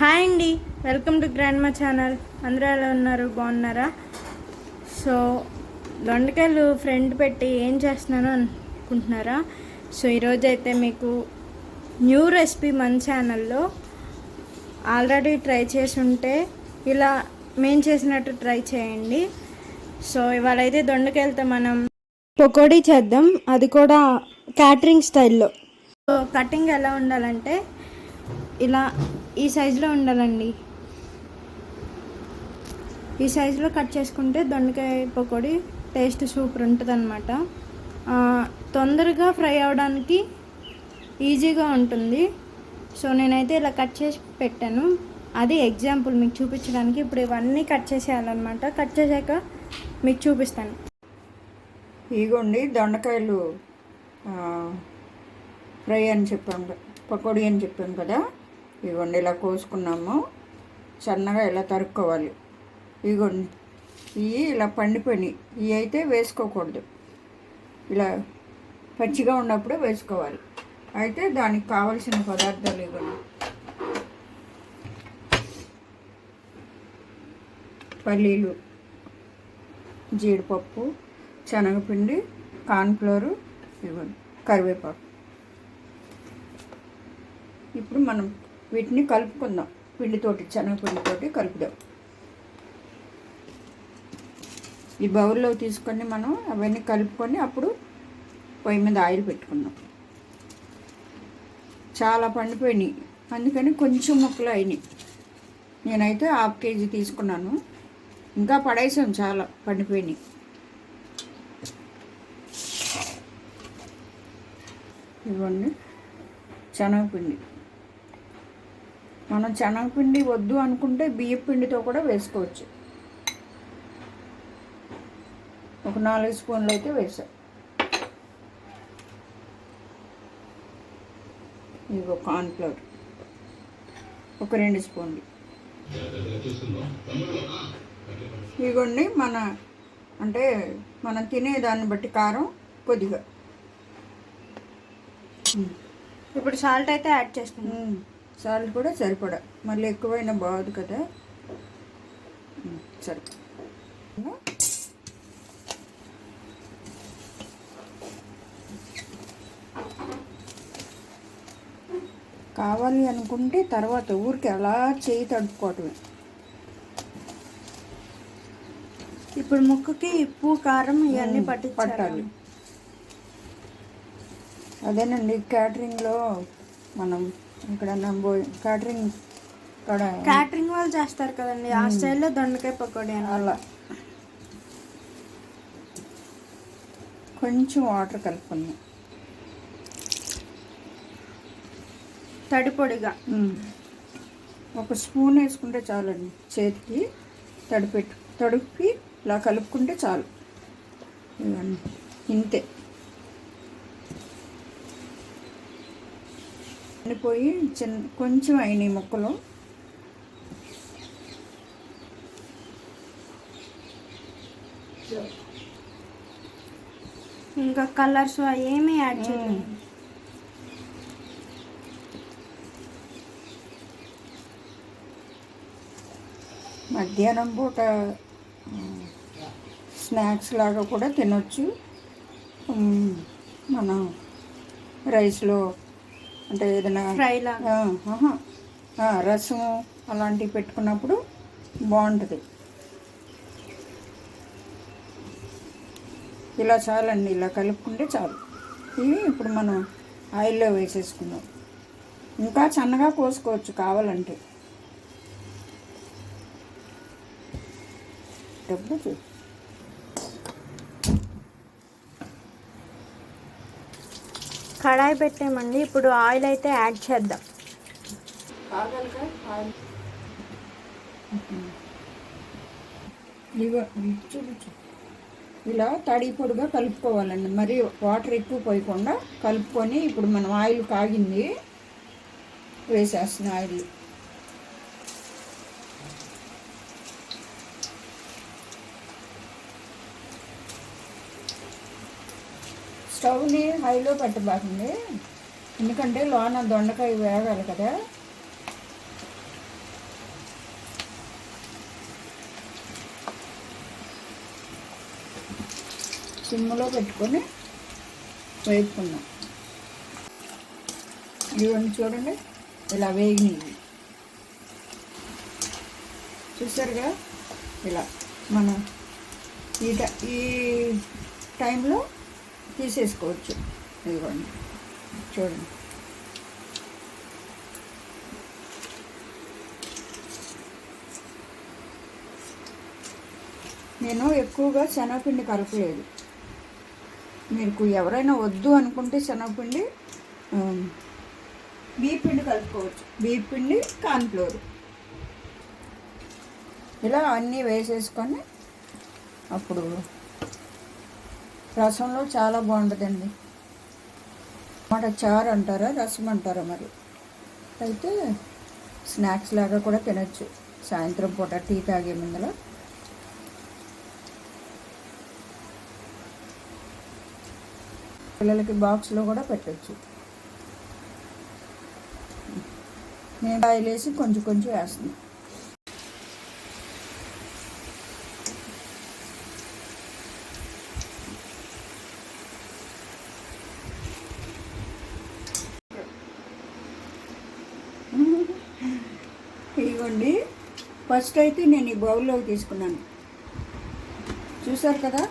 Hi అండి. Welcome to grand మా channel. అందరూ ఎలా ఉన్నారు? బాగున్నారా? సో దొండకాయలు ఫ్రెండ్ పెట్టి ఏం చేస్తున్నాను అనుకుంటున్నారా? సో ఈరోజు అయితే మీకు న్యూ రెసిపీ మన ఛానల్లో ఆల్రెడీ ట్రై చేసి ఉంటే ఇలా మేము చేసినట్టు ట్రై చేయండి. సో ఇవాళ అయితే దొండకాయలతో మనం పకోడీ చేద్దాం. అది కూడా క్యాటరింగ్ స్టైల్లో. సో కటింగ్ ఎలా ఉండాలంటే ఇలా ఈ సైజులో ఉండాలండి. ఈ సైజులో కట్ చేసుకుంటే దొండకాయ పకోడీ టేస్ట్ సూపర్ ఉంటుంది అనమాట తొందరగా ఫ్రై అవడానికి ఈజీగా ఉంటుంది. సో నేనైతే ఇలా కట్ చేసి పెట్టాను. అది ఎగ్జాంపుల్ మీకు చూపించడానికి ఇప్పుడు ఇవన్నీ కట్ చేసేయాలన్నమాట. కట్ చేశాక మీకు చూపిస్తాను. ఇగోండి దొండకాయలు ఫ్రై అని చెప్పాను పకోడీ అని చెప్పాను కదా. ఇగోండి ఇలా కోసుకున్నాము. సన్నగా ఇలా తరుక్కోవాలి. ఇగోండి ఇవి ఇలా పండిపోయి ఇవి అయితే వేసుకోకూడదు. ఇలా పచ్చిగా ఉన్నప్పుడు వేసుకోవాలి. అయితే దానికి కావలసిన పదార్థాలు ఇవ్వండి పల్లీలు జీడిపప్పు శనగపిండి కార్న్ఫ్లోరు ఇవ్వండి కరివేపాకు. ఇప్పుడు మనం వీటిని కలుపుకుందాం. పిండితోటి శనగపిండితోటి కలుపుదాం. ఈ బౌల్లో తీసుకొని మనం అవన్నీ కలుపుకొని అప్పుడు పొయ్యి మీద ఆయిల్ పెట్టుకుందాం. చాలా పండిపోయినాయి. అందుకని కొంచెం ముక్కలు అయినాయి. నేనైతే హాఫ్ కేజీ తీసుకున్నాను. ఇంకా పడేసాం చాలా పండిపోయినాయి. ఇవ్వండి. శనగపిండి. మనం శనగపిండి వద్దు అనుకుంటే బియ్యం పిండితో కూడా వేసుకోవచ్చు. ఒక నాలుగు స్పూన్లు అయితే వేసా. ఇగో కార్న్ఫ్లవర్ ఒక రెండు స్పూన్లు. ఇగోండి మన అంటే మనం తినే దాన్ని బట్టి కారం కొద్దిగా. ఇప్పుడు సాల్ట్ అయితే యాడ్ చేస్తున్నాను. సాల్ట్ కూడా సరిపడా. మళ్ళీ ఎక్కువైనా బాగోదు కదా. సరే. కావాలి అనుకుంటే తర్వాత ఊరికి అలా చేయి తడుపుకోవటమే. ఇప్పుడు ముక్కకి ఉప్పు కారం ఇవన్నీ పట్టించాలి. పట్టాలి. అదేనండి క్యాటరింగ్లో మనం ఇక్కడ పోయి క్యాటరింగ్ ఇక్కడ క్యాటరింగ్ వాళ్ళు చేస్తారు కదండి. ఆ స్టైల్లో దొండకాయ పకోడీ అని. అలా. కొంచెం వాటర్ కలుపుకున్నాం తడి పొడిగా ఒక స్పూన్ వేసుకుంటే చాలండి చేతికి. తడిపెట్టు తడిపి ఇలా కలుపుకుంటే చాలు. ఇంతే. పోయి చిన్న కొంచెం అయినాయి ముక్కలు. ఇంకా కలర్స్ ఏమీ యాడ్ చేయలేదు. మధ్యాహ్నం పూట స్నాక్స్ లాగా కూడా తినొచ్చు. మనం రైస్లో అంటే ఏదైనా ఫ్రై లాగా. ఆ, ఆహా. ఆ, రసము అలాంటివి పెట్టుకున్నప్పుడు బాగుంటుంది. ఇలా చాలండి ఇలా కలుపుకుంటే చాలు. ఇవి ఇప్పుడు మనం ఆయిల్లో వేసేసుకుందాం. ఇంకా సన్నగా కోసుకోవచ్చు కావాలంటే. డబ్బు కడాయి పెట్టామండి ఇప్పుడు ఆయిల్ అయితే యాడ్ చేద్దాం. ఇలా తడి పొడిగా కలుపుకోవాలండి. మరి వాటర్ ఎక్కువ పోయకుండా కలుపుకొని ఇప్పుడు మనం ఆయిల్ కాగింది వేసేస్తున్నాం ఆయిల్. స్టవ్ని హైలో పెట్టబాకండి. ఎందుకంటే లోన దొండకాయ వేగాలి కదా. సిమ్లో పెట్టుకొని వేపుకున్నాం ఇవన్నీ చూడండి ఇలా వేగినవి చూసారుగా? ఇలా మనం ఈ ఈ టైంలో తీసేసుకోవచ్చు. ఇదిగోండి. చూడండి. నేను ఎక్కువగా శనగపిండి కలపలేదు. మీకు ఎవరైనా వద్దు అనుకుంటే శనగపిండి ఆమ్, కలుపుకోవచ్చు. బియ్య కాన్ఫ్లోర్ ఇలా అన్నీ వేసేసుకొని అప్పుడు రసంలో చాలా బాగుంటుందండి. మాట చారు అంటారా రసం అంటారా మరి? అయితే స్నాక్స్ లాగా కూడా తినచ్చు. సాయంత్రం పూట టీ తాగే ముందర పిల్లలకి బాక్స్లో కూడా పెట్టచ్చు. నేను ఆయిల్ వేసి కొంచెం కొంచెం వేస్తున్నాను ఇదిగోండి. ఫస్ట్ అయితే నేను ఈ బౌల్లోకి తీసుకున్నాను. చూసారు కదా?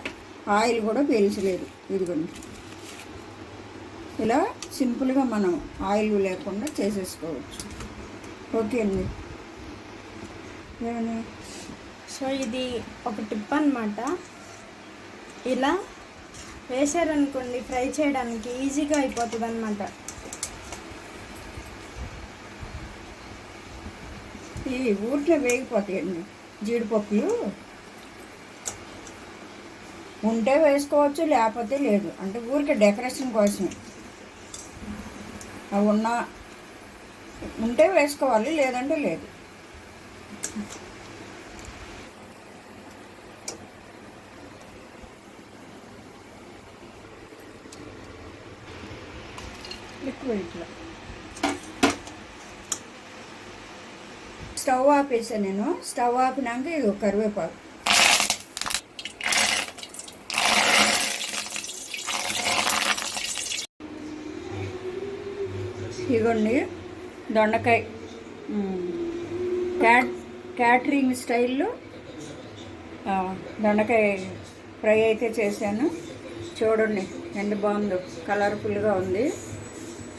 ఆయిల్ కూడా పీల్చలేదు. ఇదిగోండి. ఇలా సింపుల్గా మనం ఆయిల్ లేకుండా చేసేసుకోవచ్చు. ఓకే అండి. సో ఇది ఒక టిప్ అన్నమాట. ఇలా వేసారనుకోండి ఫ్రై చేయడానికి ఈజీగా అయిపోతుంది అనమాట ఈ ఊరిలో వేగిపోతాయండి జీడిపప్పులు. ఉంటే వేసుకోవచ్చు లేకపోతే లేదు. అంటే ఊరికే డెకరేషన్ కోసమే. అవి ఉన్న ఉంటే వేసుకోవాలి లేదంటే లేదు. లిక్విడ్ ఇట్లా స్టవ్ ఆపేసాను నేను. స్టవ్ ఆపినాక ఇది ఒక కరివేపాకు. ఇదిగోండి దొండకాయ. క్యాట్ క్యాటరింగ్ స్టైల్లో దొండకాయ ఫ్రై అయితే చేశాను. చూడండి ఎంత బాగుందో కలర్ఫుల్గా ఉంది.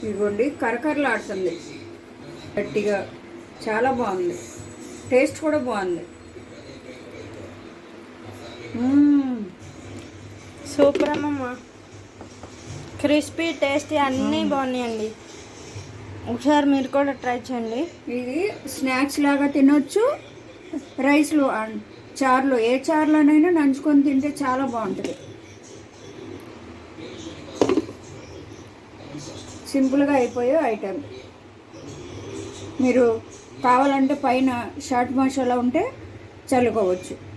ఇదిగోండి కరకరలాడుతుంది. గట్టిగా చాలా బాగుంది. టేస్ట్ కూడా బాగుంది. సూపర్ అమ్మమ్మ. క్రిస్పీ టేస్టీ అన్నీ బాగున్నాయండి. ఒకసారి మీరు కూడా ట్రై చేయండి. ఇది స్నాక్స్ లాగా తినొచ్చు. రైస్లో చారులో ఏ చారులోనైనా నంచుకొని తింటే చాలా బాగుంటుంది. సింపుల్గా అయిపోయే ఐటెం. మీరు కావాలంటే పైన షార్ట్ మసాలా ఉంటే చల్లుకోవచ్చు.